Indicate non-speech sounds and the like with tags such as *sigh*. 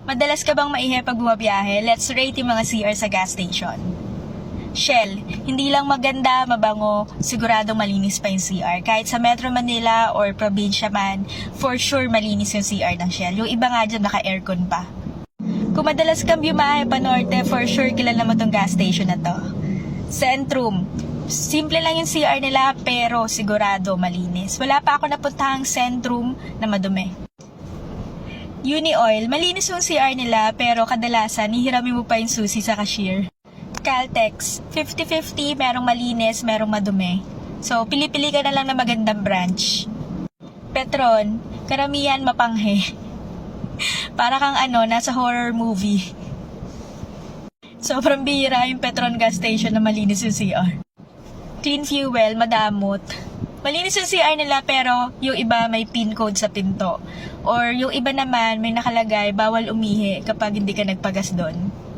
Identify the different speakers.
Speaker 1: Madalas ka bang maihi pag bumabiyahe? Let's rate yung mga CR sa gas station. Shell, hindi lang maganda, mabango, siguradong malinis pa yung CR. Kahit sa Metro Manila or probinsya man, for sure malinis yung CR ng Shell. Yung iba nga dyan naka-aircon pa. Kung madalas kang biyahe pa norte, for sure kilala mo tong gas station na to. Centrum. Simple lang yung CR nila pero sigurado malinis. Wala pa ako napuntahang Centrum na madumi. Uni Oil, malinis yung CR nila pero kadalasan hihiramin mo pa yung susi sa cashier. Caltex, 50-50, merong malinis, merong madumi. So, pili-pili ka na lang na magandang branch. Petron, karamihan mapanghe. *laughs* Para kang ano, nasa horror movie. Sobrang bihira yung Petron gas station na malinis yung CR. Clean fuel, madamot. Malinis yung CR nila pero yung iba may pin code sa pinto. Or yung iba naman may nakalagay bawal umihi kapag hindi ka nagpagas doon.